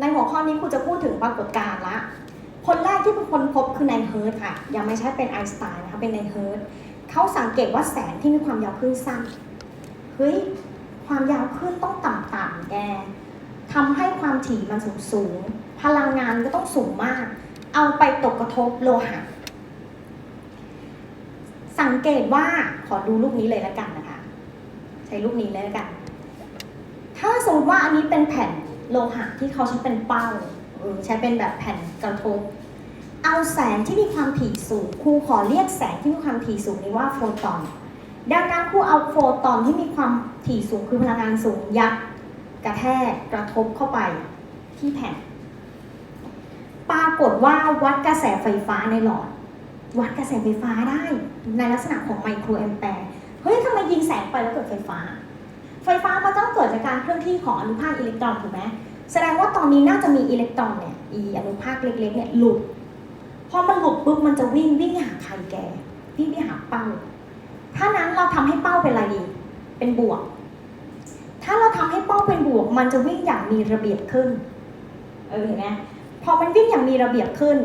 ในหัวข้อนี้ครูจะพูดถึงปรากฏการณ์ละ คนแรกที่เป็นคนพบคือไนเฮิร์ตค่ะ ยังไม่ใช่เป็นไอน์สไตน์นะคะ เป็นไนเฮิร์ตเขาสังเกตว่าแสงที่มีความยาวคลื่นสั้น เฮ้ย ความยาวคลื่นต้องต่ำๆแกทำให้ความถี่มันสูงสูง พลังงานก็ต้องสูงมาก เอาไปตกกระทบโลหะ สังเกตว่า ขอดูรูปนี้เลยแล้วกันนะคะ ใช้รูปนี้เลยแล้วกัน ถ้าสมมติว่าอันนี้เป็นแผ่น โลหะที่เขาใช้เป็นเป้าใช้เป็นแบบแผ่นกระทบ เอาแสงที่มีความถี่สูงครูขอเรียกแสงที่มีความถี่สูงนี้ว่าโฟตอน ดังนั้นครูเอาโฟตอนที่มีความถี่สูงคือพลังงานสูงยัดกระแทกกระทบเข้าไปที่แผ่น ปรากฏว่าวัดกระแสไฟฟ้าในหลอด วัดกระแสไฟฟ้าได้ในลักษณะของไมโครแอมแปร์เฮ้ยทำไมยิงแสงไปแล้วเกิดไฟฟ้า ไฟฟ้ามันต้องเกิดจากการเคลื่อนที่ของอนุภาคอิเล็กตรอนถูกไหม แสดงว่าตอนนี้น่าจะมีอิเล็กตรอนเนี่ยอีอนุภาคเล็กๆเนี่ยหลุดพอมันหลุดปุ๊บมันจะวิ่งวิ่งหาใครแกวิ่งไปหาเป้า ถ้านั้นเราทำให้เป้าเป็นอะไรดีเป็นบวก ถ้าเราทำให้เป้าเป็นบวก มันจะวิ่งอย่างมีระเบียบขึ้นเออเห็นไหมพอมันวิ่งอย่างมีระเบียบขึ้น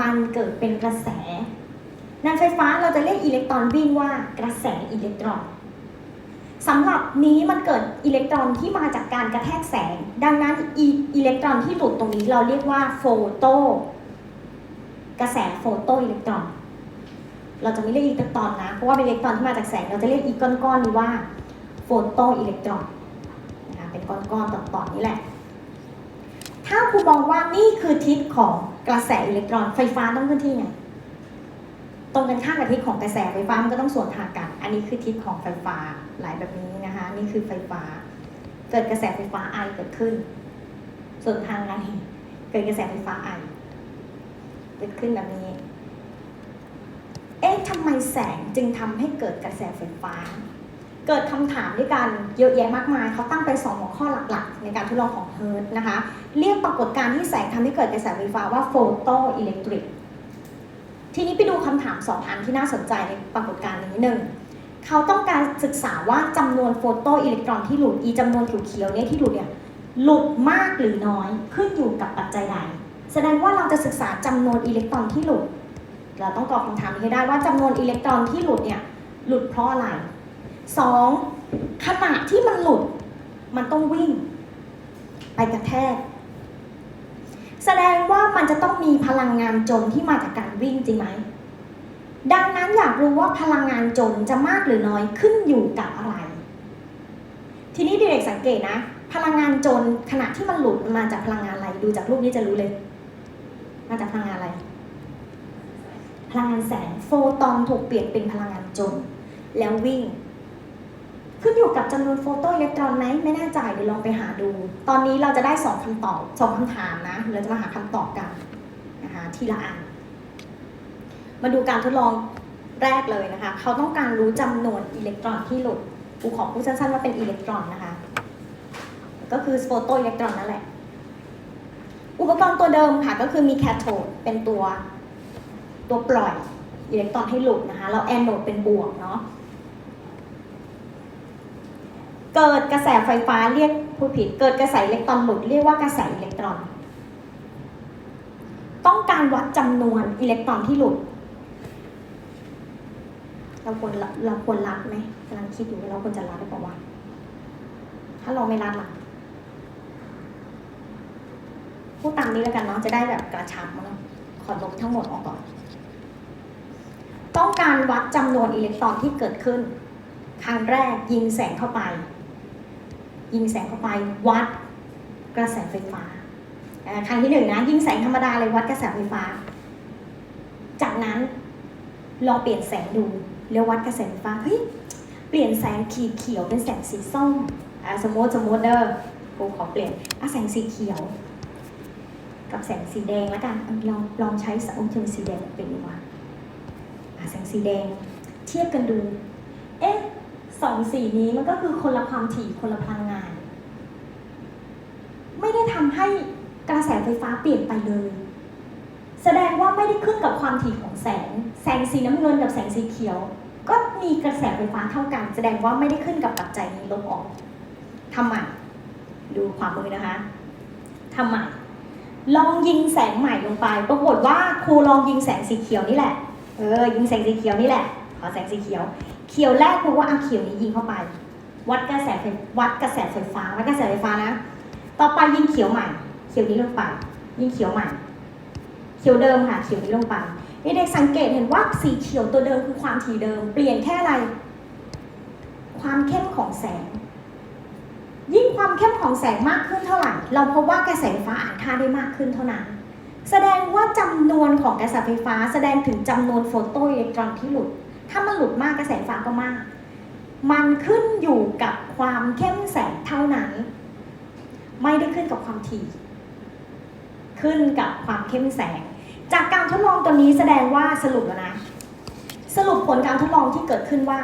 มันเกิดเป็นกระแสในไฟฟ้าเราจะเรียกอิเล็กตรอนวิ่งว่ากระแสอิเล็กตรอน สำหรับนี้มันเกิดอิเล็กตรอนที่มาจากการกระแทกแสง ดังนั้นอิอเล็กตรอนที่หลุดตรงนี้เราเรียกว่าโฟโตกระแสโฟโตอิเล็กตรอน เราจะไม่เรียกอิเล็กตรอนนะ เพราะว่าเป็นอิเล็กตรอนที่มาจากแสง เราจะเรียกอีกก้อนๆนี้ว่าโฟโตอิเล็กตรอนนะคะเป็นก้อนๆต่อนๆนี่แหละ ถ้าครูมองว่านี่คือทิศของกระแสอิเล็กตรอน ไฟฟ้าต้องเคลื่อนที่ไงตรงกันข้ามกับทิศของกระแสไฟฟ้ามันก็ต้องสวนทางกัน อันนี้คือทิศของไฟฟ้า หลายแบบนี้นะคะ นี่คือไฟฟ้า เกิดกระแสไฟฟ้าไอเกิดขึ้น ส่วนทางอะไรเกิดกระแสไฟฟ้าไอเกิดขึ้นแบบนี้ เอ๊ะทำไมแสงจึงทำให้เกิดกระแสไฟฟ้า เกิดคำถามด้วยกันเยอะแยะมากมายเขาตั้งเป็นสองหัวข้อหลักๆ ในการทดลองของเฮิร์ตนะคะ เรียกปรากฏการณ์ที่แสงทำให้เกิดกระแสไฟฟ้าว่าโฟโตอิเล็กตริกทีนี้ไปดูคำถามสองอันที่น่าสนใจในปรากฏการณ์นี้หนึ่ง เขาต้องการศึกษาว่าจำนวนโฟโตอิเล็กตรอนที่หลุดอีจำนวนเขียวๆเนี่ยที่หลุดเนี่ยหลุดมากหรือน้อยขึ้นอยู่กับปัจจัยใด แสดงว่าเราจะศึกษาจำนวนอิเล็กตรอนที่หลุด เราต้องตอบคำถามนี้ให้ได้ว่าจำนวนอิเล็กตรอนที่หลุดเนี่ยหลุดเพราะอะไรสองขณะที่มันหลุดมันต้องวิ่ง ไปกระแทก แสดงว่ามันจะต้องมีพลังงานจนที่มาจากการวิ่งจริงไหม ดังนั้นอยากรู้ว่าพลังงานจนจะมากหรือน้อยขึ้นอยู่กับอะไร ทีนี้เด็กๆสังเกตนะ พลังงานจนขณะที่มันหลุดมันมาจากพลังงานอะไร ดูจากรูปนี้จะรู้เลย มาจากพลังงานอะไร พลังงานแสงโฟตอนถูกเปลี่ยนเป็นพลังงานจน แล้ววิ่ง ขึ้นอยู่กับจำนวนโฟโตอิเล็กตรอนไหมไม่แน่ใจเดี๋ยวลองไปหาดู ตอนนี้เราจะได้สองคำตอบสองคำถามนะเราจะมาหาคำตอบกันนะคะทีละอัน มาดูการทดลองแรกเลยนะคะ เขาต้องการรู้จำนวนอิเล็กตรอนที่หลุดกูขอพูดสั้นๆว่าเป็นอิเล็กตรอนนะคะ ก็คือโฟโตอิเล็กตรอนนั่นแหละ อุปกรณ์ตัวเดิมค่ะ ก็คือมีแคโทดเป็นตัวตัวปล่อยอิเล็กตรอนให้หลุดนะคะแล้วแอนโนดเป็นบวกเนาะ เกิดกระแสไฟฟ้าเรียกผู้ผิด เกิดกระแสอิเล็กตรอนหลุดเรียกว่ากระแสอิเล็กตรอน ต้องการวัดจำนวนอิเล็กตรอนที่หลุด เราควรเราควรรัดไหมกำลังคิดอยู่ว่าเราควรจะรัดหรือเปล่าวะถ้าเราไม่รัดล่ะพูดตามนี้แล้วกันเนาะจะได้แบบกระชับมาเนาะขอลบทั้งหมดออกก่อน ต้องการวัดจำนวนอิเล็กตรอนที่เกิดขึ้น ครั้งแรกยิงแสงเข้าไป ยิงแสงเข้าไปวัดกระแสไฟฟ้าอ่าครั้งที่หนึ่งนะยิงแสงธรรมดาเลยวัดกระแสไฟฟ้า จากนั้นลองเปลี่ยนแสงดู แล้ววัดกระแสไฟฟ้าเฮ้ยเปลี่ยนแสงขีดเขียวเป็นแสงสีส้มอ่าสมมติสมมติเด้อครูขอเปลี่ยนอะแสงสีเขียว กับแสงสีแดงแล้วกันลองลองใช้แสงเทียนสีแดงเป็นดีกว่าอะแสงสีแดง เทียบกันดู เอ๊ะสองสีนี้มันก็คือคนละความถี่คนละพลังงาน ไม่ได้ทำให้กระแสไฟฟ้าเปลี่ยนไปเลย แสดงว่าไม่ได้ขึ้นกับความถี่ของแสง แสงสีน้ำเงินกับแสงสีเขียว มีกระแสไฟฟ้าเท่ากัน แสดงว่าไม่ได้ขึ้นกับปัจจัยนี้ลบออกทำไมดูความมือนะคะทำไมลองยิงแสงใหม่ลงไป ปรากฏว่าครูลองยิงแสงสีเขียวนี่แหละ เออ ยิงแสงสีเขียวนี่แหละ ขอแสงสีเขียว เขียวแรกครูว่าเอาเขียวนี้ยิงเข้าไป วัดกระแสไฟวัดกระแสไฟฟ้า วัดกระแสไฟฟ้านะ ต่อไปยิงเขียวใหม่ เขียวนี้ลงไป ยิงเขียวใหม่ เขียวเดิมค่ะ เขียวนี้ลงไป เด็กๆสังเกตเห็นว่าสีเขียวตัวเดิมคือความถี่เดิม เปลี่ยนแค่อะไร ความเข้มของแสง ยิ่งความเข้มของแสงมากขึ้นเท่าไหร่ เราพบว่ากระแสไฟฟ้าอ่านค่าได้มากขึ้นเท่านั้น แสดงว่าจำนวนของกระแสไฟฟ้า แสดงถึงจำนวนโฟโตอิเล็กตรอนที่หลุด ถ้ามันหลุดมากกระแสไฟฟ้าก็มาก มันขึ้นอยู่กับความเข้มแสงเท่านั้น ไม่ได้ขึ้นกับความถี่ ขึ้นกับความเข้มแสง จากการทดลองตัวนี้แสดงว่าสรุปแล้วนะ สรุปผลการทดลองที่เกิดขึ้นว่า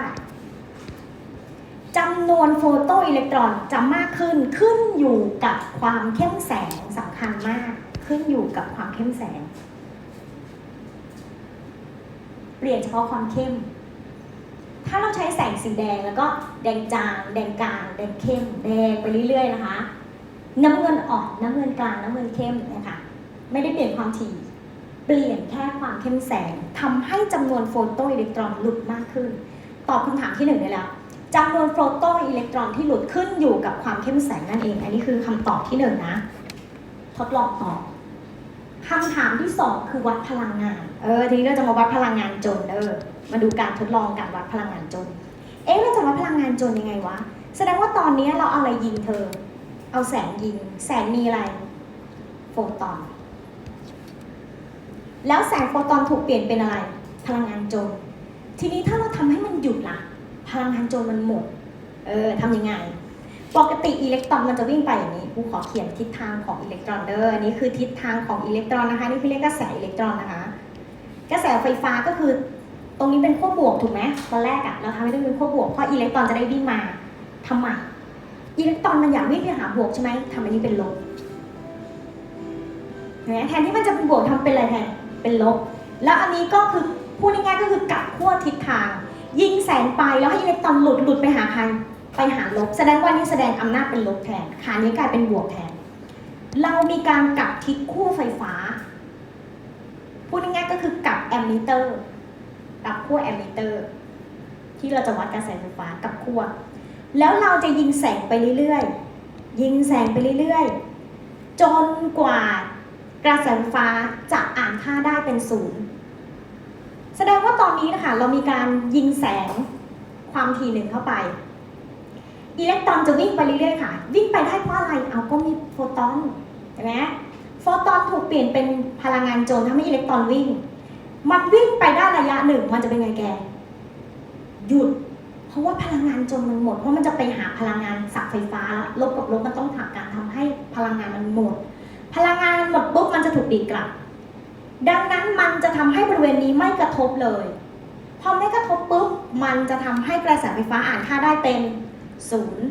จำนวนโฟโตอิเล็กตรอนจะมากขึ้นขึ้นอยู่กับความเข้มแสงสำคัญมาก ขึ้นอยู่กับความเข้มแสง เปลี่ยนเฉพาะความเข้ม ถ้าเราใช้แสงสีแดงแล้วก็แดงจางแดงกลางแดงเข้ม แดงไปเรื่อยๆนะคะ น้ำเงินอ่อนน้ำเงินกลางน้ำเงินเข้มนะคะไม่ได้เปลี่ยนความถี่ ปลี่ยนแค่ความเข้มแสงทำให้จำนวนโฟโตอิเล็กตรอนหลุดมากขึ้น ตอบคำถามที่หนึ่งได้แล้วจำนวนโฟโตอิเล็กตรอนที่หลุดขึ้นอยู่กับความเข้มแสงนั่นเอง อันนี้คือคำตอบที่หนึ่งนะ ทดลองตอบคำถามที่สองคือวัดพลังงาน เออ ทีนี้เราจะมาวัดพลังงานจนเออ มาดูการทดลองการวัดพลังงานจน เอ๊ะเราจะวัดพลังงานจนยังไงวะ แสดงว่าตอนนี้เราเอาอะไรยิงเธอ เอาแสงยิง แสงมีอะไร โฟตอน แล้วแสงโฟตอนถูกเปลี่ยนเป็นอะไร พลังงานโจนทีนี้ถ้าเราทำให้มันหยุดล่ะ พลังงานโจนมันหมด เออทำยังไง ปกติอิเล็กตรอนมันจะวิ่งไปอย่างนี้กูขอเขียนทิศทางของอิเล็กตรอนเด้ออันนี้คือทิศทางของอิเล็กตรอนนะคะ นี่คือเรียกกระแสอิเล็กตรอนนะคะ กระแสไฟฟ้าก็คือ ตรงนี้เป็นขั้วบวกถูกไหมตอนแรกอะเราทำให้ได้เป็นขั้วบวกเพราะอิเล็กตรอนจะได้วิ่งมาทำไมอิเล็กตรอนมันอยากวิ่งไปหาบวกใช่ไหมทำอันนี้เป็นลบเห็นไหมแทนที่มันจะเป็นบวกทำเป็นอะไรแทน เป็นลบ แล้วอันนี้ก็คือพูดง่ายๆก็คือกลับขั้วทิศทาง ยิงแสงไปแล้วให้อิเล็กตรอนหลุดหลุดไปหาใครไปหาลบ แสดงว่านี่แสดงอำนาจเป็นลบแทนขานี้กลายเป็นบวกแทน เรามีการกลับทิศขั้วไฟฟ้า พูดง่ายๆก็คือกลับแอมมิเตอร์กลับขั้วแอมมิเตอร์ ที่เราจะวัดกระแสไฟฟ้ากับขั้วแล้วเราจะยิงแสงไปเรื่อยๆ ยิงแสงไปเรื่อยๆ จนกว่า กระแสไฟฟ้าจะอ่านค่าได้เป็นศูนย์แสดงว่าตอนนี้นะคะเรามีการยิงแสงความถี่หนึ่งเข้าไป อิเล็กตรอนจะวิ่งไปเรื่อยๆค่ะ วิ่งไปได้เพราะอะไร เอาก็มีโฟตอนเห็นไหมโฟตอนถูกเปลี่ยนเป็นพลังงานโจรทำให้อิเล็กตรอนวิ่ง มันวิ่งไปได้ระยะหนึ่งมันจะเป็นไงแก หยุด เพราะว่าพลังงานโจรมันหมด เพราะมันจะไปหาพลังงานสับไฟฟ้าแล้วลบกับลบมันต้องถักการทำให้พลังงานมันหมด พลังงานหมดปุ๊บมันจะถูกดีดกลับ ดังนั้นมันจะทำให้บริเวณนี้ไม่กระทบเลย พอไม่กระทบปุ๊บมันจะทำให้กระแสไฟฟ้าอ่านค่าได้เป็นศูนย์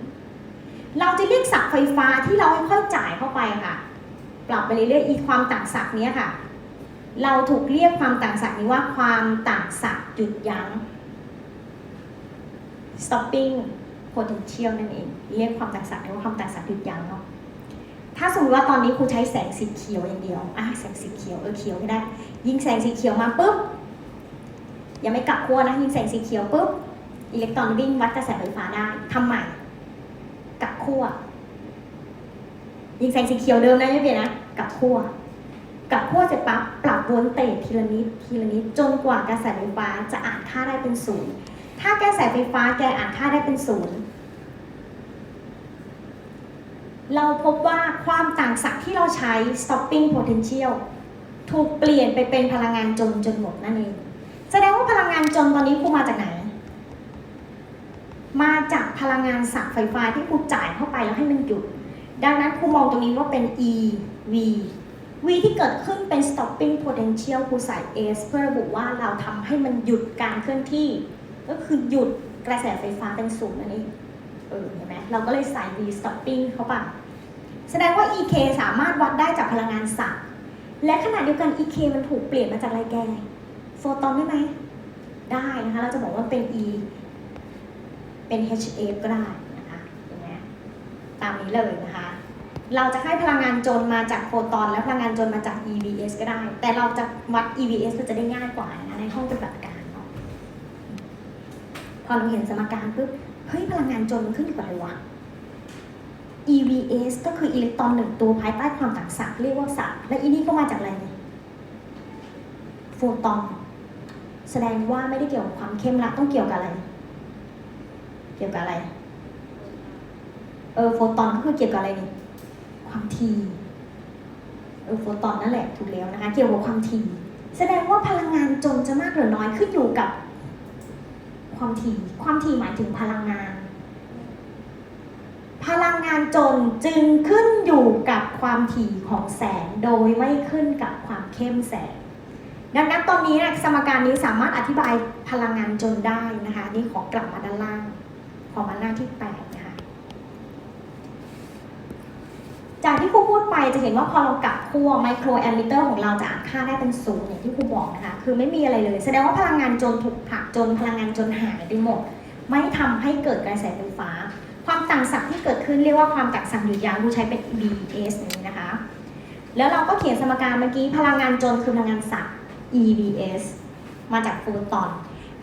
เราจะเรียกศักไฟฟ้าที่เราค่อยๆจ่ายเข้าไปค่ะ ปรับไปเรื่อยๆอีความต่างศักนี้ค่ะ เราถูกเรียกความต่างศักนี้ว่าความต่างศักหยุดยั้ง stopping potential นั่นเอง เรียกความต่างศักนี้ว่าความต่างศักหยุดยั้งเนาะ ถ้าสมมติว่าตอนนี้ครูใช้แสงสีเขียวอย่างเดียวอะแสงสีเขียวเออเขียวก็ได้ ยิงแสงสีเขียวมาปุ๊บยังไม่กลับขั้วนะยิงแสงสีเขียวปุ๊บอิเล็กตรอนวิ่งวัดกระแสไฟฟ้าได้ทำใหม่กลับขั้วยิงแสงสีเขียวเดิมนะไม่เปลี่ยนนะกลับขั้วกลับขั้วเสร็จปั๊บปรับวนเตจทีละนิดทีละนิดจนกว่ากระแสไฟฟ้าจะอ่านค่าได้เป็นศูนย์ถ้ากระแสไฟฟ้าแกอ่านค่าได้เป็นศูนย์ เราพบว่าความต่างศักย์ที่เราใช้ stopping potential ถูกเปลี่ยนไปเป็นพลังงานจนจนหมดนั่นเอง แสดงว่าพลังงานจนตอนนี้ครูมาจากไหน มาจากพลังงานสักไฟฟ้าที่ครูจ่ายเข้าไปแล้วให้มันหยุด ดังนั้นครูมองตรงนี้ว่าเป็น E V V ที่เกิดขึ้นเป็น stopping potential ครูใส่ S เพื่อระบุว่าเราทำให้มันหยุดการเคลื่อนที่ ก็คือหยุดกระแสไฟฟ้าเป็นศูนย์นั่นเอง เออเห็นไหมเราก็เลยใส่ V stopping เข้าไป แสดงว่า EK สามารถวัดได้จากพลังงานสักและขณะเดียวกัน EK มันถูกเปลี่ยนมาจากอะไรแกโฟตอนได้ไหม ได้นะคะ เราจะบอกว่าเป็น E เป็น HF ก็ได้นะคะอย่างเงี้ยตามนี้เลยนะคะ เราจะให้พลังงานจนมาจากโฟตอน และพลังงานจนมาจาก EVS ก็ได้ แต่เราจะวัด EVS เราจะได้ง่ายกว่านะในห้องปฏิบัติการเนาะพอเราเห็นสมการปุ๊บ เฮ้ยพลังงานจนมันขึ้นอยู่กับอะไรวะ EVS ก็คืออิเล็กตรอนหนึ่งตัวภายใต้ความต่างศักย์เรียกว่าศักย์และอีนี่ก็มาจากอะไรเนี่ยโฟตอนแสดงว่าไม่ได้เกี่ยวกับความเข้มละต้องเกี่ยวกับอะไร เกี่ยวกับอะไร เออโฟตอนก็คือเกี่ยวกับอะไรนี่ความถี่เออโฟตอนนั่นแหละถูกแล้วนะคะ เกี่ยวกับความถี่แสดงว่าพลังงานจนจะมากหรือน้อยขึ้นอยู่กับ ความถี่ ความถี่หมายถึงพลังงาน พลังงานจนจึงขึ้นอยู่กับความถี่ของแสงโดยไม่ขึ้นกับความเข้มแสง ดังนั้นตอนนี้นะสมการนี้สามารถอธิบายพลังงานจนได้นะคะนี่ขอกลับมาด้านล่าง ขอมาหน้าที่แปดนะคะจากที่ พูดไปจะเห็นว่าพอเรากลับขั้วไมโครแอมมิเตอร์ของเราจะอ่านค่าได้เป็นศูนย์อย่างที่ครูบอกนะคะ คือไม่มีอะไรเลย แสดงว่าพลังงานจนถูกผลักจนพลังงานจนหายไปหมด ไม่ทำให้เกิดกระแสไฟฟ้า ความต่างศักย์ที่เกิดขึ้นเรียกว่าความต่างศักย์หยุดยั้งครูใช้เป็น EBS นี้นะคะ แล้วเราก็เขียนสมการเมื่อกี้พลังงานจนคือพลังงานศักย์ EBS มาจากโฟตอน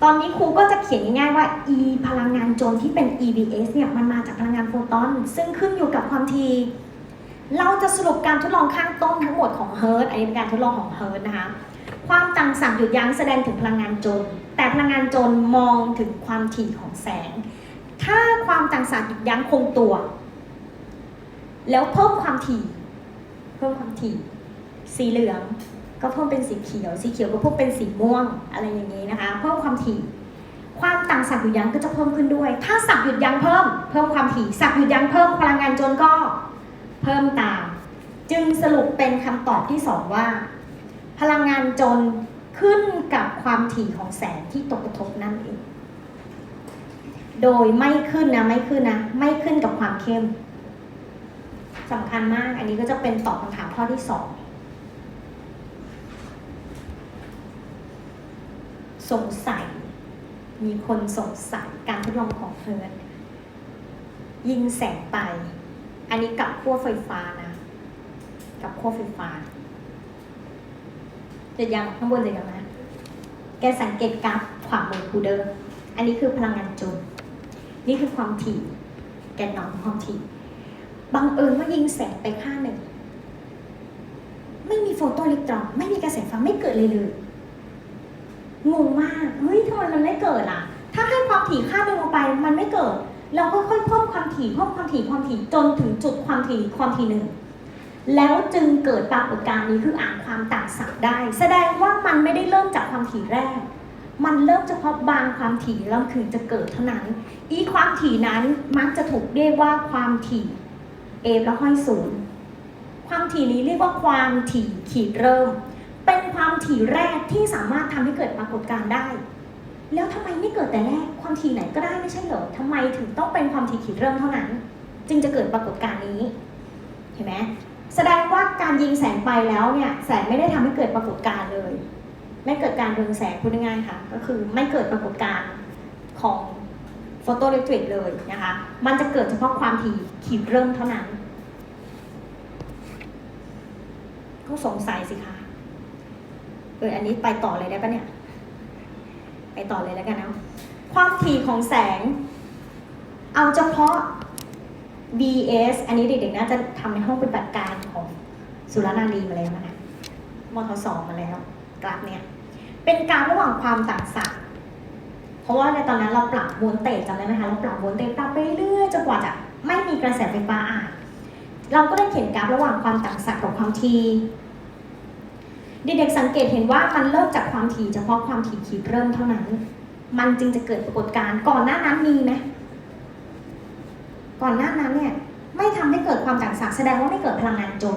ตอนนี้ครูก็จะเขียนง่ายๆว่า E พลังงานจนที่เป็น EBS เนี่ยมันมาจากพลังงานโฟตอน ซึ่งขึ้นอยู่กับความถี่ เราจะสรุปการทดลองข้างต้นทั้งหมดของเฮิร์ตอันนี้เป็นการทดลองของเฮิร์ตนะคะ ความต่างศักย์หยุดยั้งแสดงถึงพลังงานจนแต่พลังงานจนมองถึงความถี่ของแสง ถ้าความต่างศักย์หยุดยั้งคงตัว แล้วเพิ่มความถี่ เพิ่มความถี่ สีเหลืองก็เพิ่มเป็นสีเขียว สีเขียวก็เพิ่มเป็นสีม่วงอะไรอย่างนี้นะคะ เพิ่มความถี่ ความต่างศักย์หยุดยั้งก็จะเพิ่มขึ้นด้วย ถ้าศักย์หยุดยั้งเพิ่ม เพิ่มความถี่ศักย์หยุดยั้งเพิ่มพลังงานจนก็ เพิ่มตาม จึงสรุปเป็นคำตอบที่สองว่า พลังงานจนขึ้นกับความถี่ของแสงที่ตกกระทบนั่นเอง โดยไม่ขึ้นนะไม่ขึ้นนะ ไม่ขึ้นกับความเข้มสำคัญมาก อันนี้ก็จะเป็นตอบคำถามข้อที่สองสงสัย มีคนสงสัยการทดลองของเฮิร์ตยิงแสงไป อันนี้กับขั้วไฟฟ้านะ กับขั้วไฟฟ้า จะยังข้างบนจะยังนะ แกสังเกตกราฟขวามือคูเดอร์ อันนี้คือพลังงานจุนนี่คือความถี่ แกนนอนองความถี่ บังเอิญว่ายิงแสงไปข้างหนึ่ง ไม่มีโฟโตอิเล็กตรอน ไม่มีกระแสไฟฟ้าไม่เกิดเลยเลย งงมาก เฮ้ยทำไมมันไม่เกิดอะ ถ้าให้ความถี่ค่าหนึ่งลงไป มันไม่เกิด เราก็ค่อยๆเพิ่มความถี่เพิ่มความถี่ความถี่จนถึงจุดความถี่ความถี่หนึ่งแล้วจึงเกิดปรากฏการณ์นี้คืออ่านความต่างศักย์ได้ แสดงว่ามันไม่ได้เริ่มจากความถี่แรก มันเริ่มเฉพาะบางความถี่แล้วถึงจะเกิดเท่านั้น อีความถี่นั้นมักจะถูกเรียกว่าความถี่เอฟแล้วห้อยศูนย์ความถี่นี้เรียกว่าความถี่ขีดเริ่ม เป็นความถี่แรกที่สามารถทำให้เกิดปรากฏการณ์ได้ แล้วทำไมไม่เกิดแต่แรกความถี่ไหนก็ได้ไม่ใช่เหรอทำไมถึงต้องเป็นความถี่ขีดเริ่มเท่านั้น จึงจะเกิดปรากฏการณ์นี้ เห็นไหมแสดงว่าการยิงแสงไปแล้วเนี่ยแสงไม่ได้ทำให้เกิดปรากฏการณ์เลย ไม่เกิดการเรืองแสงพูดง่ายๆค่ะก็คือไม่เกิดปรากฏการณ์ของโฟโตอิเล็กตริกเลยนะคะมันจะเกิดเฉพาะความถี่ขีดเริ่มเท่านั้นก็สงสัยสิคะเอออันนี้ไปต่อเลยได้ปะเนี่ย ไปต่อเลยแล้วกันนะความถี่ของแสง เอาเฉพาะ BS อันนี้เด็กๆน่าจะทำในห้องปฏิบัติการของสุรนารีมาแล้วนะมทสองมาแล้ว กราฟเนี่ยเป็นกราฟระหว่างความต่างศักย์เพราะว่าในตอนนั้นเราปรับโวลเตจจำได้ไหมคะเราปรับโวลเตจปรับไปเรื่อยจนกว่าจะไม่มีกระแสไฟฟ้าอ่านเราก็ได้เขียนกราฟระหว่างความต่างศักย์กับความถี่ เด็กๆสังเกตเห็นว่ามันเริ่มจากความถี่เฉพาะความถี่ขีดเริ่มเท่านั้น มันจึงจะเกิดปรากฏการณ์ก่อนหน้านั้นมีไหมก่อนหน้านั้นเนี่ยไม่ทำให้เกิดความต่างศักแสดงว่าไม่เกิดพลังงานจน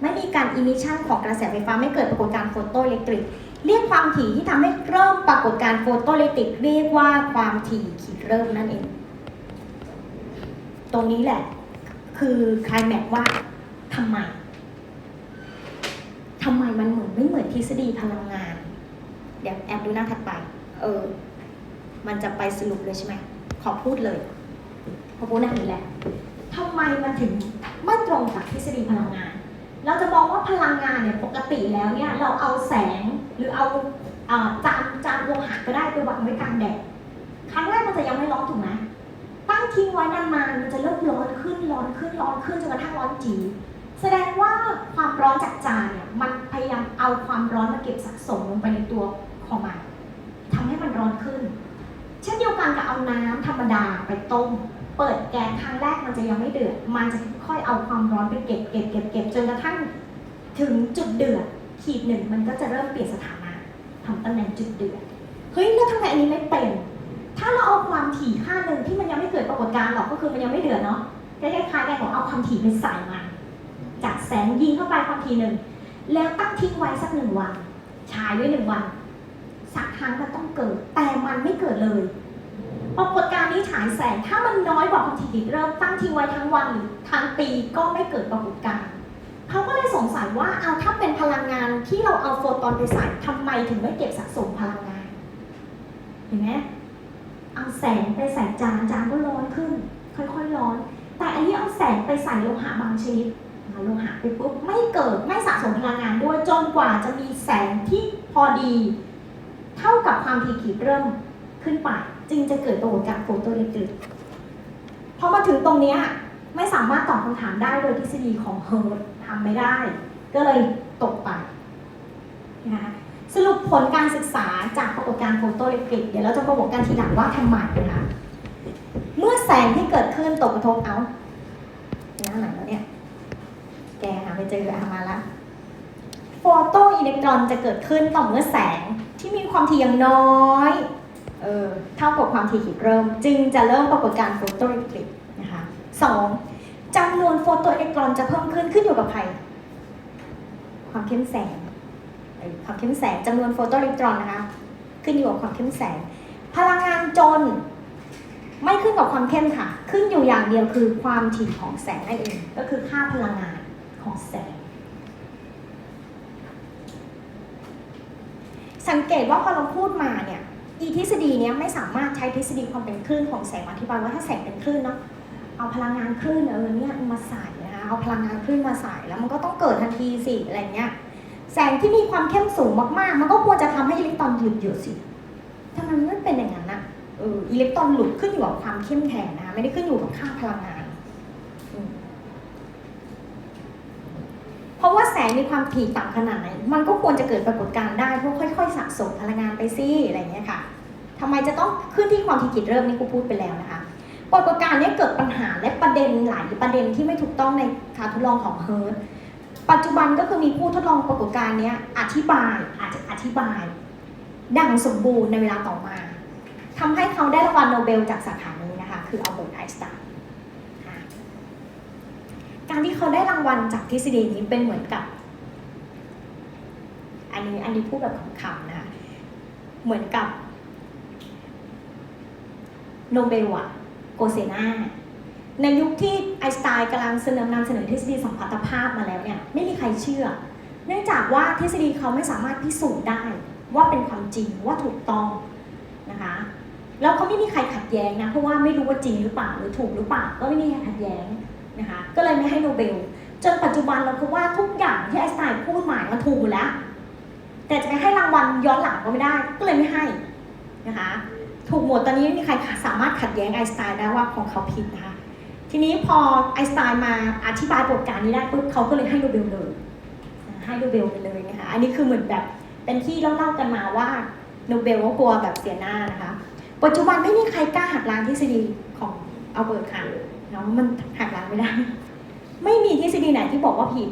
ไม่มีการอิมิชันของกระแสไฟฟ้าไม่เกิดปรากฏการณ์โฟโตอิเล็กตริก เรียกความถี่ที่ทำให้เริ่มปรากฏการณ์โฟโตอิเล็กตริก เรียกว่าความถี่ขีดเริ่มนั่นเอง ตรงนี้แหละ คือคลายแม็กว่าทำไม ทำไมมันเหมือนไม่เหมือนทฤษฎีพลังงาน เดี๋ยวแอบดูหน้าถัดไป เออ มันจะไปสรุปเลยใช่ไหม ขอพูดเลยขอพูดหน้านี้แหละททำไมมันถึงไม่ตรงกับทฤษฎีพลังงาน เราจะมองว่าพลังงานเนี่ยปกติแล้วเนี่ยเราเอาแสงหรือเอาจานจานโลหะก็ได้ไปวางไว้กลางแดด ครั้งแรกมันจะยังไม่ร้อนถูกไหมตั้งทิ้งไว้นานๆมันจะเริ่มร้อนขึ้นร้อนขึ้นร้อนขึ้นจนกระทั่งร้อนจี๋ แสดงว่าความร้อนจากจานเนี่ยมันพยายามเอาความร้อนมาเก็บสะสมลงไปในตัวของมันทำให้มันร้อนขึ้น เช่นเดียวกันกับเอาน้ำธรรมดาไปต้ม เปิดแก๊สครั้งแรกมันจะยังไม่เดือด มันจะค่อยๆเอาความร้อนไปเก็บเก็บเก็บเก็บจนกระทั่งถึงจุดเดือดขีดหนึ่งมันก็จะเริ่มเปลี่ยนสถานะทำตำแหน่งจุดเดือด เฮ้ยแล้วทำไมอันนี้ไม่เป็น ถ้าเราเอาความถี่ค่าหนึ่งที่มันยังไม่เกิดปรากฏการณ์หรอกก็คือมันยังไม่เดือดเนาะคล้ายๆกันของเอาความถี่ไปใส่มันจา แสงยิงเข้าไปความถี่หนึ่ง แล้วตั้งทิ้งไว้สักหนึ่งวันฉายไว้หนึ่งวัน สักครั้งมันต้องเกิด แต่มันไม่เกิดเลยปรากฏการณ์นี้ฉายแสงถ้ามันน้อยกว่าความถี่ที่เริ่มตั้งทิ้งไว้ทั้งวันหรือทั้งปีก็ไม่เกิดปรากฏการณ์เขาก็เลยสงสัยว่าเอาถ้าเป็นพลังงานที่เราเอาโฟตอนไปใส่ทำไมถึงไม่เก็บสะสมพลังงาน เห็นไหมเอาแสงไปใส่จานจานก็ร้อนขึ้น ค่อยๆร้อน แต่อันนี้เอาแสงไปใส่โลหะบางชนิด โลหะไปปุ๊บไม่เกิดไม่สะสมพลังงานด้วยจนกว่าจะมีแสงที่พอดี เท่ากับความถี่ขีดเริ่มขึ้นไป จึงจะเกิดปรากฏการณ์โฟโตอิเล็กตริกพอมาถึงตรงนี้ไม่สามารถตอบคำถามได้โดยทฤษฎีของเฮิร์ตทำไม่ได้ ก็เลยตกไปนะคะสรุปผลการศึกษาจากปรากฏการณ์โฟโตอิเล็กตริก เดี๋ยวเราจะประกอบกันทีหลังว่าทำไมนะคะเมื่อแสงที่เกิดขึ้นตกกระทบเอาหน้าไหนแล้วเนี่ย กหาไปเจออามาละโฟโตอิเล็กตรอนจะเกิดขึ้นต่อเมื่อแสงที่มีความถี่ย่างน้อยเออเท่ากับความถี่ขีดเริ่ม จึงจะเริ่มปรากฏการณ์โฟโตอิเล็กตริกนะคะสองจำนวนโฟโตอิเล็กตรอนจะเพิ่มขึ้นขึ้นอยู่กับใครความเข้มแสงความเข้มแสงจำนวนโฟโตอิเล็กตรอนนะคะขึ้นอยู่กับความเข้มแสง พลังงานจน ไม่ขึ้นกับความเข้มค่ะ ขึ้นอยู่อย่างเดียวคือความถี่ของแสงนั่นเองก็คือค่าพลังงาน ของแสง สังเกตว่าพอเราพูดมาเนี่ยอีทฤษฎีเนี้ยไม่สามารถใช้ทฤษฎีความเป็นคลื่นของแสงอธิบายว่าถ้าแสงเป็นคลื่นเนาะเอาพลังงานคลื่นเออเนี่ยมาใส่นะคะเอาพลังงานคลื่นมาใส่แล้วมันก็ต้องเกิดทันทีสิอะไรเงี้ยแสงที่มีความเข้มสูงมากๆ มันก็ควรจะทำให้อิเล็กตรอนหยุดเยอะสิทำไมมันเป็นอย่างนั้นอะเอออิเล็กตรอนหลุดขึ้นอยู่กับความเข้มแข็งนะคะไม่ได้ขึ้นอยู่กับค่าพลังงานอืมเพ ราะว่าแสงมีความถี่ต่ำขนาดไหน มันก็ควรจะเกิดปรากฏการณ์ได้ เพราะค่อย ๆ สะสมพลังงานไปสิอะไรเงี้ยค่ะทำไมจะต้องขึ้นที่ความถี่ขีดเริ่มนี่กูพูดไปแล้วนะคะ ปรากฏการณ์นี้เกิดปัญหาและประเด็นหลายประเด็นที่ไม่ถูกต้องในการทดลองของเฮิร์ตปัจจุบันก็คือมีผู้ทดลองปรากฏการณ์นี้อธิบายอาจจะอธิบาย ดังสมบูรณ์ในเวลาต่อมาทำให้เขาได้รางวัลโนเบลจากสาขานี้นะคะ คืออัลเบิร์ตไอน์สไตน์ การที่เขาได้รางวัลจากทฤษฎีนี้เป็นเหมือนกับ อันนี้อันนี้พูดแบบขำๆนะคะเหมือนกับโนเบลอะโกเซนาในยุคที่ไอน์สไตน์กำลังเสนอนำเสนอทฤษฎีสัมพัทธภาพมาแล้วเนี่ยไม่มีใครเชื่อ เนื่องจากว่าทฤษฎีเขาไม่สามารถพิสูจน์ได้ว่าเป็นความจริงว่าถูกต้องนะคะแล้วเขาไม่มีใครขัดแย้งนะเพราะว่าไม่รู้ว่าจริงหรือเปล่าหรือถูกหรือเปล่าก็ไม่มีใครขัดแย้ง นะคะก็เลยไม่ให้โนเบล จนปัจจุบันเราพบว่าทุกอย่างที่ไอน์สไตน์พูดหมายมันถูกหมดแล้ว แต่จะไปให้รางวัลย้อนหลังก็ไม่ได้ ก็เลยไม่ให้นะคะถูกหมดตอนนี้ไม่มีใครสามารถขัดแย้งไอน์สไตน์ได้ว่าของเขาผิดนะคะทีนี้พอไอน์สไตน์มาอธิบายบทการณ์นี้ได้ปุ๊บเขาก็เลยให้โนเบลเลยให้โนเบลไปเลยนะคะอันนี้คือเหมือนแบบเป็นที่เล่าๆกันมาว่าโนเบลก็กลัวแบบเสียหน้านะคะ ปัจจุบันไม่มีใครกล้าหักล้างทฤษฎีของอัลเบิร์ตค่ะ เนาะมันหักล้างไม่ได้ ไม่มีทฤษฎีไหนที่บอกว่าผิด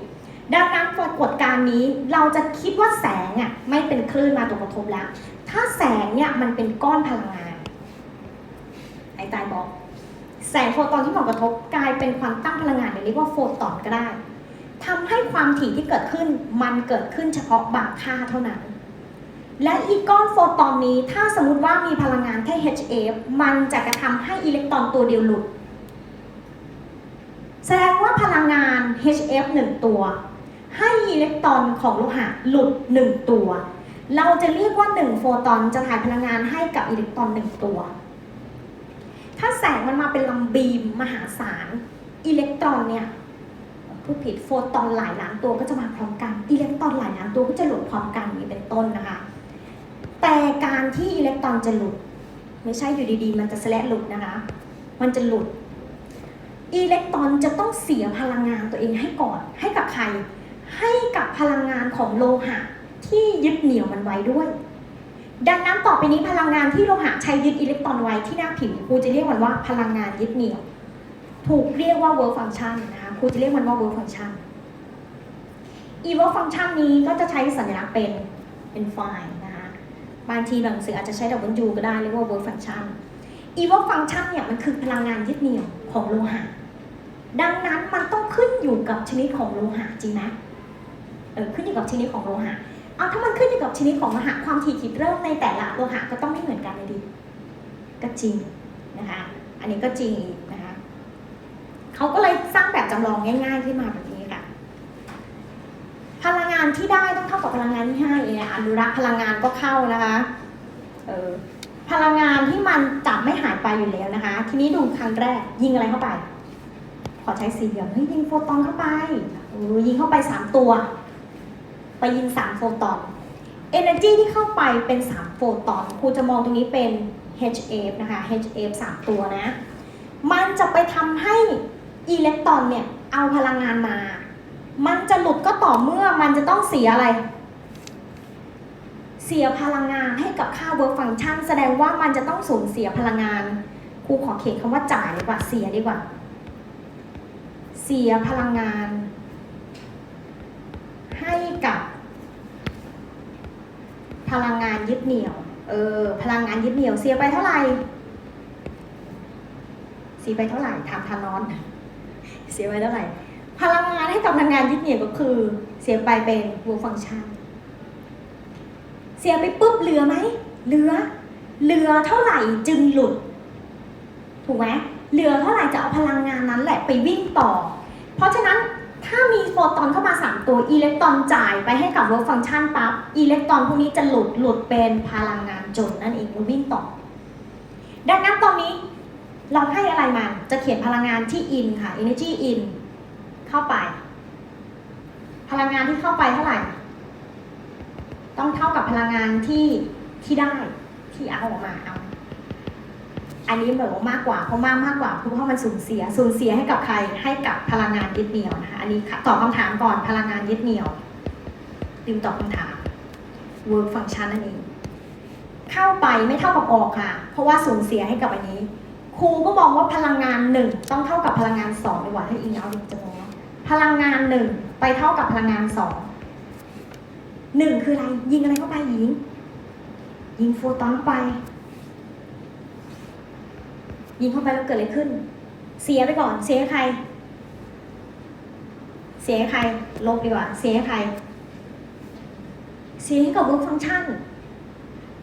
ดังนั้นปรากฏการณ์นี้เราจะคิดว่าแสงอะไม่เป็นคลื่นมาตกกระทบแล้ว ถ้าแสงเนี่ยมันเป็นก้อนพลังงานไอ้ตายบอก แสงโฟตอนที่มากระทบกลายเป็นความตั้งพลังงานเรียกว่าโฟตอนก็ได้ทำให้ความถี่ที่เกิดขึ้นมันเกิดขึ้นเฉพาะบางค่าเท่านั้นและอีกก้อนโฟตอนนี้ถ้าสมมติว่ามีพลังงานแค่ hf มันจะกระทำให้อิเล็กตรอนตัวเดียวหลุด แสดงว่าพลังงาน hf 1 ตัว ให้อิเล็กตรอนของโลหะหลุด 1 ตัว เราจะเรียกว่า 1 โฟตอนจะถ่ายพลังงานให้กับอิเล็กตรอน 1 ตัว ถ้าแสงมันมาเป็นลำบีมมหาศาลอิเล็กตรอนเนี่ยพูดผิดโฟตอนหลายล้านตัวก็จะมาพร้อมกันอิเล็กตรอนหลายล้านตัวก็จะหลุดพร้อมกันนี้เป็นต้นนะคะ แต่การที่อิเล็กตรอนจะหลุด ไม่ใช่อยู่ดีๆ มันจะสแลดหลุดนะคะ มันจะหลุด อิเล็กตรอนจะต้องเสียพลังงานตัวเองให้ก่อน ให้กับใคร ให้กับพลังงานของโลหะที่ยึดเหนี่ยวมันไว้ด้วย ดังนั้นต่อไปนี้พลังงานที่โลหะใช้ยึดอิเล็กตรอนไว้ที่หน้าผิวครูจะเรียกมันว่าพลังงานยึดเหนี่ยว ถูกเรียกว่า work function นะคะครูจะเรียกมันว่า work function e work function นี้ก็จะใช้สัญลักษณ์เป็นเป็นไฟล์นะคะบางทีหนังสืออาจจะใช้ W ก็ได้เรียกว่า work function e work function เนี่ยมันคือพลังงานยึดเหนี่ยวของโลหะ อยู่กับชนิดของโลหะจริงไหมเออขึ้นอยู่กับชนิดของโลหะเอาถ้ามันขึ้นอยู่กับชนิดของโลหะความถี่ขีดเริ่มในแต่ละโลหะก็ต้องไม่เหมือนกันเลยดิก็จริงนะคะ อันนี้ก็จริงอีกนะคะเขาก็เลยสร้างแบบจำลองง่าย ๆ ขึ้นมาแบบนี้ค่ะ พลังงานที่ได้ต้องเท่ากับพลังงานที่ให้เนี่ยอนุรักษ์พลังงานก็เข้านะคะเออพลังงานที่มันจับไม่หายไปอยู่แล้วนะคะ ทีนี้ดูครั้งแรกยิงอะไรเข้าไป ขอใช้สีเหลืองเฮ้ยยิงโฟตอนเข้าไปโอ้ยิงเข้าไปสามตัว ไปยิงสามโฟตอน Energy ที่เข้าไปเป็น 3 โฟตอนครูจะมองตรงนี้เป็น HF นะคะ HF 3 ตัวนะ มันจะไปทำให้อิเล็กตรอนเนี่ยเอาพลังงานมา มันจะหลุดก็ต่อเมื่อมันจะต้องเสียอะไร เสียพลังงานให้กับค่า work function แสดงว่ามันจะต้องสูญเสียพลังงานครูขอเขียนคำว่าจ่ายดีกว่าเสียดีกว่า เสียพลังงาน ให้กับ พลังงานยึดเหนี่ยว เออ พลังงานยึดเหนี่ยวเสียไปเท่าไหร่ เสียไปเท่าไหร่ถามทานอน เสียไปเท่าไหร่ พลังงานให้กับพลังงานยึดเหนี่ยวก็คือ เสียไปเป็น work function เสียไปปุ๊บเหลือไหมเหลือ เหลือเท่าไหร่จึงหลุด ถูกไหม เหลือเท่าไหร่จะเอาพลังงานนั้นแหละไปวิ่งต่อ เพราะฉะนั้นถ้ามีโฟตอนเข้ามา 3 ตัวอิเล็กตรอนจ่ายไปให้กับ work function ปั๊บอิเล็กตรอนพวกนี้จะหลุดหลุดเป็นพลังงานจนนั่นเองแล้ววิ่งต่อ ดังนั้นตอนนี้เราให้อะไรมาจะเขียนพลังงานที่ in ค่ะ energy in เข้าไป พลังงานที่เข้าไปเท่าไหร่ ต้องเท่ากับพลังงานที่ที่ได้ที่เอาออกมาเอา อันนี้แบบว่ามากกว่าเพราะมากมากกว่าเพราะมันสูญเสียสูญเสียให้กับใครให้กับพลังงานยึดเหนี่ยวนะคะอันนี้ตอบคำถามก่อนพลังงานยึดเหนี่ยวลืมตอบคำถาม work function นั่นเองเข้าไปไม่เท่ากับออกค่ะ เพราะว่าสูญเสียให้กับอันนี้ ครูก็มองว่าพลังงานหนึ่งต้องเท่ากับพลังงานสองดีกว่าให้อิงเอาดิจะมองว่าพลังงานหนึ่งไปเท่ากับพลังงานสองหนึ่งคืออะไรยิงอะไรเข้าไปยิง ยิงโฟตอนเข้าไป ยิงเข้าไปแล้วเกิดอะไรขึ้น เสียไปก่อน เสียใคร เสียใคร ลบดีกว่า เสียให้ใคร เสียให้กับ work function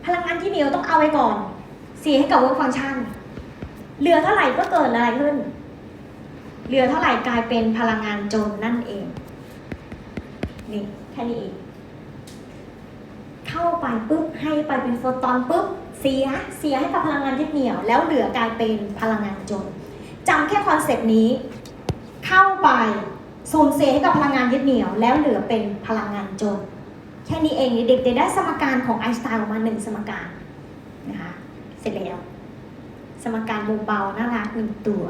พลังงานที่เหนียวต้องเอาไว้ก่อน เสียให้กับ work function เหลือเท่าไหร่ก็เกิดอะไรขึ้น เหลือเท่าไหร่กลายเป็นพลังงานจนนั่นเอง นี่แค่นี้เอง เข้าไปปุ๊บให้ไปเป็นโฟตอนปุ๊บ เสียเสียให้กับพลังงานยึดเหนี่ยว แล้วเหลือกลายเป็นพลังงานจนจำแค่คอนเซปต์นี้ เข้าไปสูญเสียให้กับพลังงานยึดเหนี่ยว แล้วเหลือเป็นพลังงานจนแค่นี้เองเด็กๆได้สมการของไอน์สไตน์ออกมาหนึ่งสมการนะคะเสร็จแล้ว สมการเบาๆน่ารักหนึ่งตัว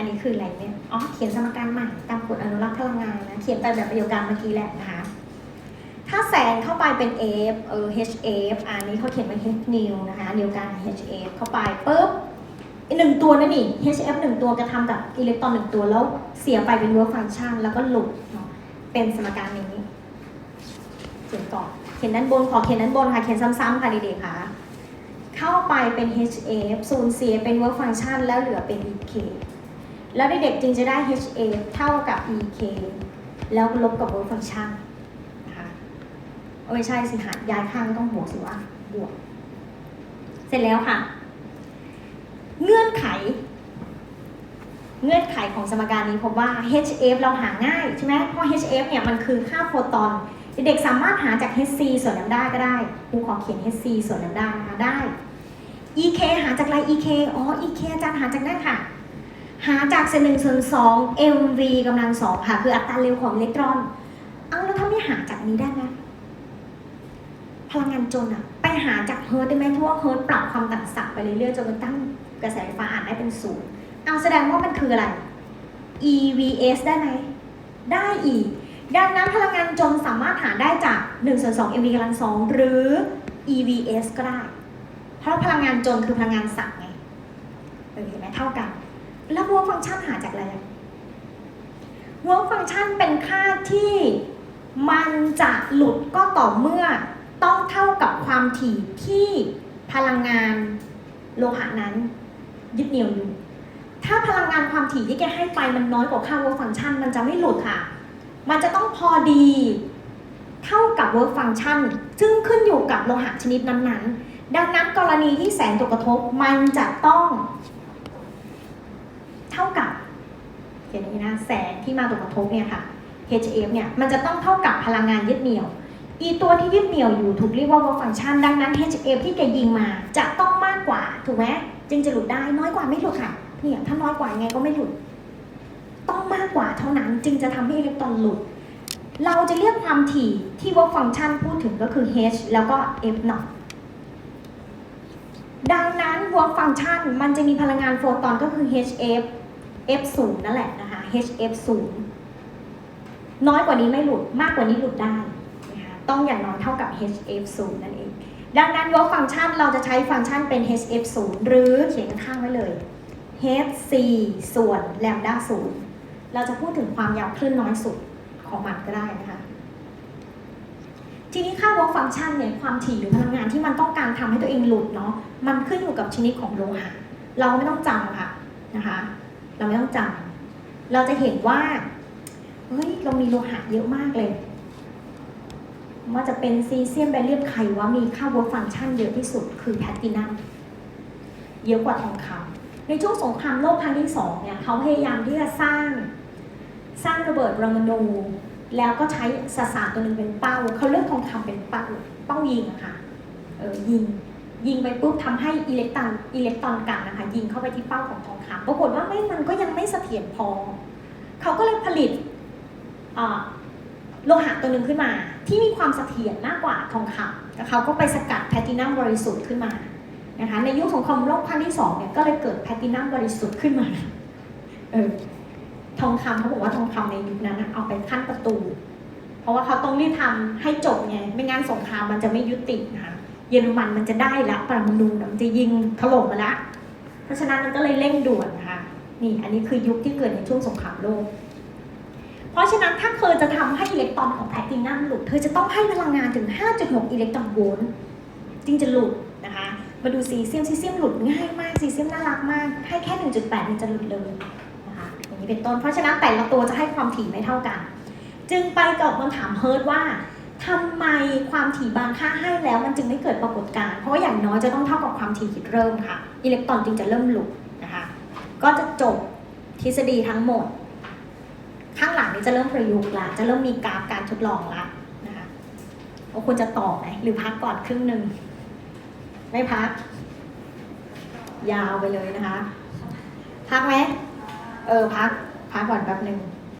อันนี้คืออะไรเนี่ยอ๋อเขียนสมการใหม่ตามกฎอนุรักษ์พลังงานนะเขียนไปแบบประโยคการเมื่อกี้แหละนะคะถ้าแสงเข้าไปเป็น F เออ HF อันนี้เขาเขียนเป็น H new นะคะเดียวกัน HF เข้าไปปุ๊บอีกหนึ่งตัวนั่นนี่ HF หนึ่งตัวกระทำกับอิเล็กตรอนหนึ่งตัวแล้วเสียไปเป็น work function แล้วก็หลุดเนาะเป็นสมการนี้เขียนก่อนเขียนด้านบนขอเขียนด้านบนค่ะเขียนซ้ำๆค่ะเด็กๆค่ะ เข้าไปเป็น HF สูญเสียเป็น work function แล้วเหลือเป็น EK แล้วเด็กๆจึงจะได้ HA เท่ากับ EK แล้วลบกับ work function นะคะเอ้ยใช่สิหารย้ายข้างต้องบวกสิวะบวก เสร็จแล้วค่ะ เงื่อนไข เงื่อนไขของสมการนี้พบว่า HF เราหาง่ายใช่ไหมเพราะ HF เนี่ยมันคือค่าโฟตอนเด็กๆสามารถหาจาก HC ส่วนแลมด้ก็ได้ครูขอเขียน HC ส่วนแลมด้นะคะได้ EK หาจากอะไร EK อ๋อ EK อาจารย์หาจากนั่นค่ะ หาจากเศษหนึ่งส่วนสอง MV กำลังสองค่ะ คืออัตราเร็วของอิเล็กตรอน เอาแล้วถ้าไม่หาจากนี้ได้ไหมพลังงานจนอะไปหาจากเฮิร์ตได้ไหมเพราะว่าเฮิร์ตปรับความต่างศักย์ไปเรื่อยๆจนกระทั่งกระแสไฟฟ้าอ่านได้เป็นศูนย์เอาแสดงว่ามันคืออะไร EVS ได้ไหม ได้อีก ดังนั้นพลังงานจนสามารถหาได้จาก1ส่วน2 MV กำลังสองหรือ EVS ก็ได้ เพราะพลังงานจนคือพลังงานศักย์ไงเห็นไหมเท่ากัน แล้ว work function หาจากอะไร work function เป็นค่าที่มันจะหลุดก็ต่อเมื่อต้องเท่ากับความถี่ที่พลังงานโลหะนั้น ยึดเหนี่ยวอยู่ ถ้าพลังงานความถี่ที่แกให้ไปมันน้อยกว่าค่า work function มันจะไม่หลุดค่ะ มันจะต้องพอดีเท่ากับ work function ซึ่งขึ้นอยู่กับโลหะชนิดนั้นๆ ดังนั้นกรณีที่แสงตกกระทบมันจะต้อง เท่ากับเขียนอย่างนี้นะแสงที่มาตกกระทบเนี่ยค่ะ HF เนี่ยมันจะต้องเท่ากับพลังงานยึดเหนี่ยว อีตัวที่ยึดเหนี่ยวอยู่ถูกเรียกว่า work function ดังนั้น HF ที่แกยิงมาจะต้องมากกว่าถูกไหมจึงจะหลุดได้น้อยกว่าไม่หลุดค่ะเนี่ยถ้าน้อยกว่ายังไงก็ไม่หลุด ต้องมากกว่าเท่านั้นจึงจะทำให้อิเล็กตรอนหลุด เราจะเรียกความถี่ที่ work function พูดถึงก็คือ h แล้วก็ f 0ดังนั้น work function มันจะมีพลังงานโฟตอนก็คือ hf f 0 นั่นแหละนะคะ hf 0 น้อยกว่านี้ไม่หลุดมากกว่านี้หลุดได้นะคะต้องอย่างน้อยเท่ากับ hf 0 นั่นเอง ดังนั้น work function เราจะใช้ฟังก์ชันเป็น hf 0 หรือเขียนข้างไว้เลย hc ส่วน lambda 0เราจะพูดถึงความยาวคลื่นน้อยสุดของมันก็ได้นะคะ ทีนี้ค่า work function เนี่ยความถี่หรือพลังงานที่มันต้องการทำให้ตัวเองหลุดเนาะมันขึ้นอยู่กับชนิดของโลหะเราไม่ต้องจำค่ะนะคะ เราไม่ต้องจำเราจะเห็นว่าเฮ้ยเรามีโลหะเยอะมากเลยว่าจะเป็นซีเซียมแบเรียมใครว่ามีค่า work function เยอะที่สุดคือแพลตินัมเยอะกว่าทองคำในช่วงสงครามโลกครั้งที่สองเนี่ยเขาพยายามที่จะสร้างสร้างระเบิดปรมาณูแล้วก็ใช้สสารตัวหนึ่งเป็นเป้าเขาเลือกทองคำเป็นเป้าเป้ายิงอะค่ะเออยิง ยิงไปปุ๊บทำให้อิเล็กตรอนอิเล็กตรอนกันนะคะ ยิงเข้าไปที่เป้าของทองคำปรากฏว่าไม่มันก็ยังไม่เสถียรพอ เขาก็เลยผลิตโลหะตัวหนึ่งขึ้นมา ที่มีความเสถียรมากกว่าทองคำแล้วเขาก็ไปสกัดแพลตินัมบริสุทธิ์ขึ้นมานะคะในยุคสงครามโลกครั้งที่สองเนี่ยก็เลยเกิดแพลตินัมบริสุทธิ์ขึ้นมาเออทองคำเขาบอกว่าทองคำในยุคนั้นเอาไปขั้นประตู เพราะว่าเขาต้องรีบทำให้จบไงไม่งั้นสงครามมันจะไม่ยุตินะคะ เยอรมันมันจะได้ละปรมาณูน่ะมันจะยิงถล่มมาละ เพราะฉะนั้นมันก็เลยเร่งด่วนนะคะนี่อันนี้คือยุคที่เกิดในช่วงสงครามโลก เพราะฉะนั้นถ้าเธอจะทำให้อิเล็กตรอนของแพลตินัมหลุด เธอจะต้องให้พลังงานถึง 5.6 อิเล็กตรอนโวลต์จึงจะหลุดนะคะ มาดูซีเซียมซีเซียมหลุดง่ายมากซีเซียมน่ารักมาก ให้แค่ 1.8มันจะหลุดเลยนะคะอย่างนี้เป็นต้นเพราะฉะนั้นแต่ละตัวจะให้ความถี่ไม่เท่ากัน จึงไปตอบคำถามเฮิร์ตว่า ทำไมความถี่บางค่าให้แล้วมันจึงไม่เกิดปรากฏการณ์เพราะว่าอย่างน้อยจะต้องเท่ากับความถี่คิดเริ่มค่ะ อิเล็กตรอนจึงจะเริ่มหลุดนะคะ ก็จะจบทฤษฎีทั้งหมด ข้างหลังนี้จะเริ่มประยุกต์ละจะเริ่มมีกราฟการทดลองละนะคะว่าควรจะต่อไหมหรือพักก่อนครึ่งหนึ่งไม่พัก ยาวไปเลยนะคะ พักไหมเออพักพักก่อนแป๊บหนึ่ง